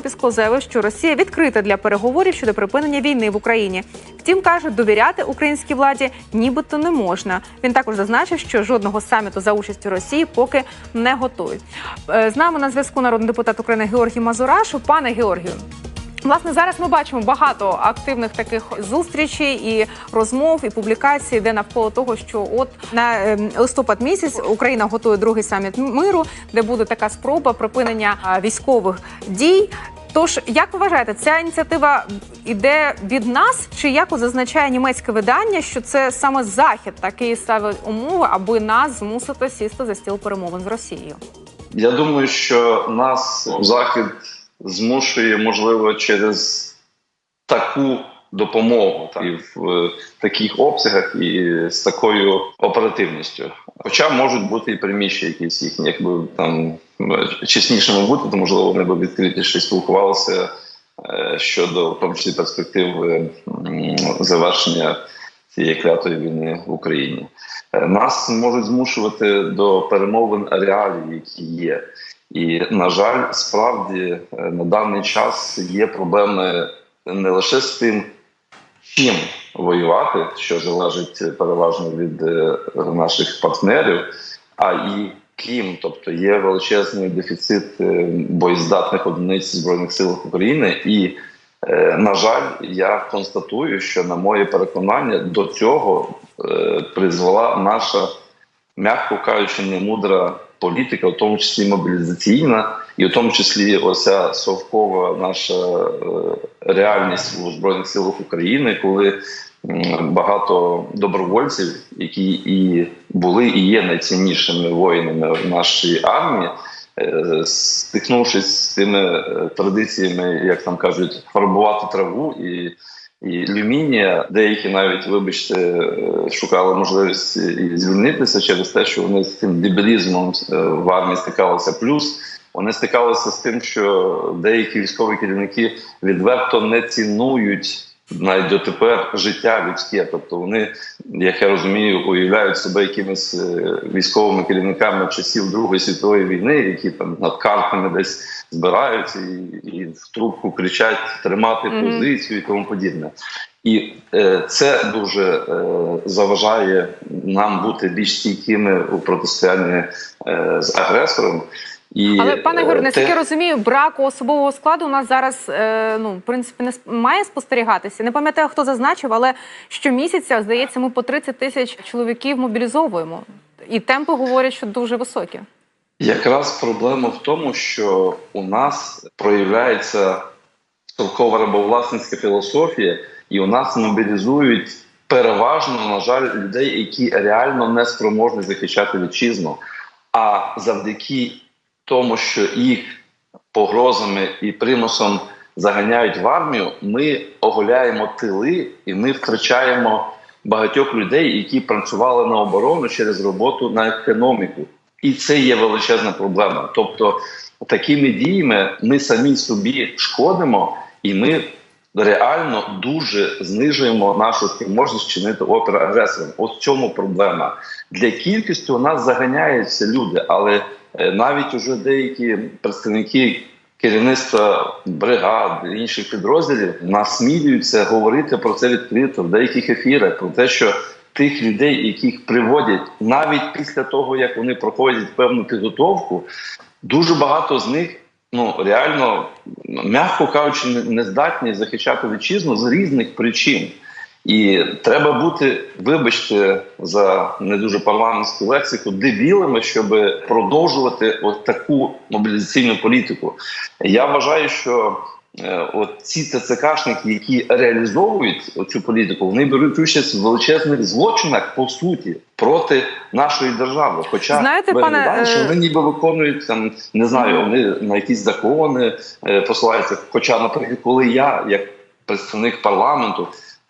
Пісков заявив, що Росія відкрита для переговорів щодо припинення війни в Україні. Втім, каже, довіряти українській владі нібито не можна. Він також зазначив, що жодного саміту за участю Росії поки не готують. Е, З нами на зв'язку народний депутат України Георгій Мазурашу. Пане Георгію. Власне, зараз ми бачимо багато активних таких зустрічей і розмов і публікацій, де навколо того, що от на ем, листопад місяць Україна готує другий саміт миру, де буде така спроба припинення військових дій. Тож, як ви вважаєте, ця ініціатива йде від нас, чи як зазначає німецьке видання, що це саме захід такий ставить умови, аби нас змусити сісти за стіл перемовин з Росією? Я думаю, що нас захід змушує, можливо, через таку допомогу так, і в е, таких обсягах, і з такою оперативністю. Хоча можуть бути і приміщення якісь їхні, якби там е, чеснішими бути, то можливо вони б відкритіше спілкувалися е, щодо в тому числі перспектив е, завершення цієї клятої війни в Україні. Е, Нас можуть змушувати до перемовин реалій, які є. І на жаль, справді е, на даний час є проблеми не лише з тим, чим воювати, що залежить переважно від е, наших партнерів, а і ким, тобто є величезний дефіцит е, боєздатних одиниць збройних сил України, і на жаль, я констатую, що на моє переконання до цього призвела наша, м'яко кажучи, немудра політика, в тому числі мобілізаційна, і в тому числі оця совкова наша е, реальність у збройних силах України, коли багато добровольців, які і були і є найціннішими воїнами в нашій армії, е, стикнувшись з тими е, традиціями, як там кажуть, фарбувати траву і. І люмінія, деякі навіть, вибачте, е, шукали можливість і звільнитися через те, що вони з цим дебілізмом е, в армії стикалися. Плюс вони стикалися з тим, що деякі військові керівники відверто не цінують навіть дотепер життя людське. Тобто вони, як я розумію, уявляють себе якимись е, військовими керівниками часів Другої світової війни, які там над картами десь збираються і, і в трубку кричать тримати позицію і тому подібне. І е, це дуже е, заважає нам бути більш стійкими у протистоянні е, з агресором. І, Але пане е, Георгію, те- я розумію, браку особового складу у нас зараз е, ну в принципі не має спостерігатися. Не пам'ятаю, хто зазначив, але щомісяця, здається, ми по 30 тисяч чоловіків мобілізовуємо. І темпи говорять, що дуже високі. Якраз проблема в тому, що у нас проявляється совкова рабовласницька філософія, і у нас мобілізують переважно, на жаль, людей, які реально не спроможні захищати вітчизну. А завдяки тому, що їх погрозами і примусом заганяють в армію, ми оголяємо тили і ми втрачаємо багатьох людей, які працювали на оборону через роботу на економіку. І це є величезна проблема. Тобто, такими діями ми самі собі шкодимо, і ми реально дуже знижуємо нашу спроможність чинити опір агресорам. От в чому проблема. Для кількості у нас заганяються люди, але навіть уже деякі представники керівництва бригад інших підрозділів насмілюються говорити про це відкрито в деяких ефірах, про те, що тих людей, яких приводять навіть після того, як вони проходять певну підготовку, дуже багато з них ну реально, м'яко кажучи, не- не здатні захищати вітчизну з різних причин. І треба бути, вибачте, за не дуже парламентську лексику, дебілами, щоб продовжувати от таку мобілізаційну політику. Я вважаю, що е, от ці ТЦКшники, які реалізовують цю політику, вони беруть участь в величезних злочинах по суті проти нашої держави. Хоча Знаєте, пане, що е, вони ніби виконують там, не знаю, вони на якісь закони е, посилаються. Хоча, наприклад, коли я, як представник парламенту,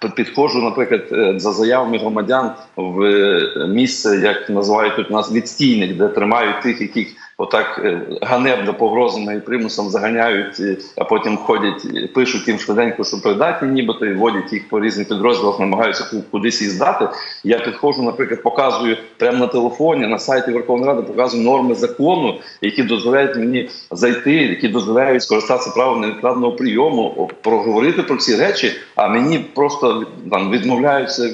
підходжу, наприклад, е, за заявами громадян в е, місце, як називають тут нас відстійник, де тримають тих, яких отак е, ганебно погрозами і примусом заганяють, е, а потім ходять, е, пишуть їм швиденько, що придатні, нібито і вводять їх по різних підрозділах, намагаються ку- кудись їх здати. Я підходжу, наприклад, показую прямо на телефоні на сайті Верховної Ради, показую норми закону, які дозволяють мені зайти, які дозволяють скористатися правом невідкладного прийому, проговорити про ці речі. А мені просто там відмовляються,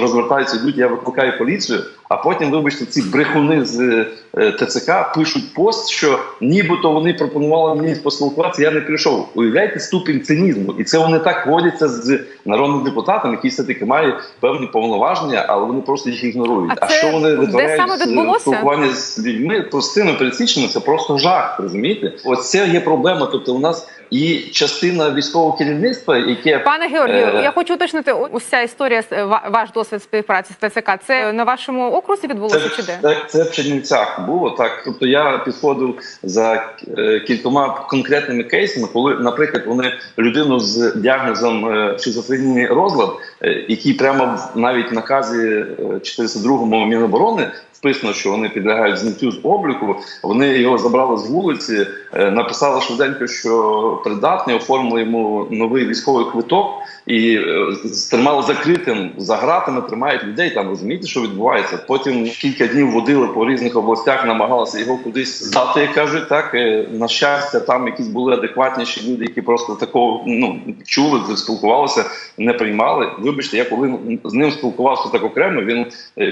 розвертаються йдуть. Я викликаю поліцію. А потім, вибачте, ці брехуни з е, ТЦК пишуть пост, що нібито вони пропонували мені поспілкуватися. Я не прийшов. Уявляєте ступінь цинізму, і це вони так водяться з народним депутатом, який все таки має певні повноваження, але вони просто їх ігнорують. А А, що вони витворяють відбулося? спілкування з людьми простими пересічними? Це просто жах. Розумієте? Ось це є проблема. Тобто, у нас і частина військового керівництва, яке Пане Георгію, Е. я хочу уточнити ця історія з- ваш досвід співпраці з ТЦК. Це на вашому окрузі відбулося чи де? Це, це в Чернівцях було так. Тобто я підходив за е, кількома конкретними кейсами, коли, наприклад, вони людину з діагнозом е, шизофренійний розлад, е, який прямо навіть в наказі е, 402-му Міноборони вписано, що вони підлягають зняттю з обліку. Вони його забрали з вулиці, е, написали швиденько, що придатний, оформили йому новий військовий квиток і е, тримали закритим за гратами, тримають людей. Там розумієте, що відбувається. Потім кілька днів водили по різних областях, намагалися його кудись здати. Як кажуть, так Е, на щастя, там якісь були адекватніші люди, які просто такого ну чули, спілкувалися, не приймали. Вибачте, я коли з ним спілкувався так окремо, він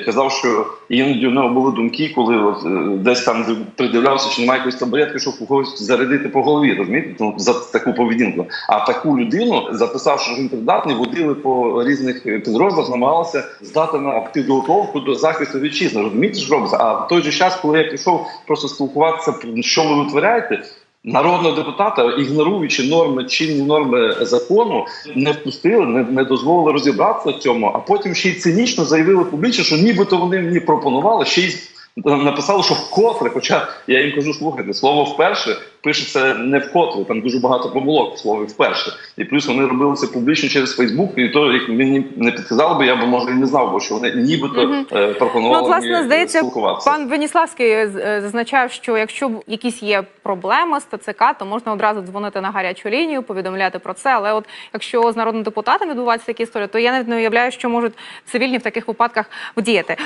казав, що іноді в нього були думки, коли е, десь там придивлявся, що немає якоїсь таблетки, щоб когось зарядити по голові. Розумієте, ну, за таку поведінку. А таку людину, записавши, що він придатний, водили по різних е, підрозділах, намагалися здати на підготовку до захисту вітчизни. Розумієте, що робиться? А в той же час, коли я пішов просто спілкуватися, що ви витворяєте. Народного депутата, ігноруючи норми, чинні норми закону, не впустили, не, не дозволили розібратися в цьому, а потім ще й цинічно заявили публічно, що нібито вони мені пропонували, ще й написали, що вкотре. Хоча я їм кажу, слухайте, слово вперше пишеться не вкотре, там дуже багато помилок в слові вперше. І плюс вони робили це публічно через Фейсбук, і то як мені не підказали би, я б може і не знав, бо що вони нібито е, Ну, пропонували от, власне, мені здається, спілкуватися. пан Веніславський е, зазначав, що якщо якісь є проблеми з ТЦК, то можна одразу дзвонити на гарячу лінію, повідомляти про це. Але от якщо з народним депутатом відбуваються такі історії, то я навіть не уявляю, що можуть цивільні в таких випадках вдіяти.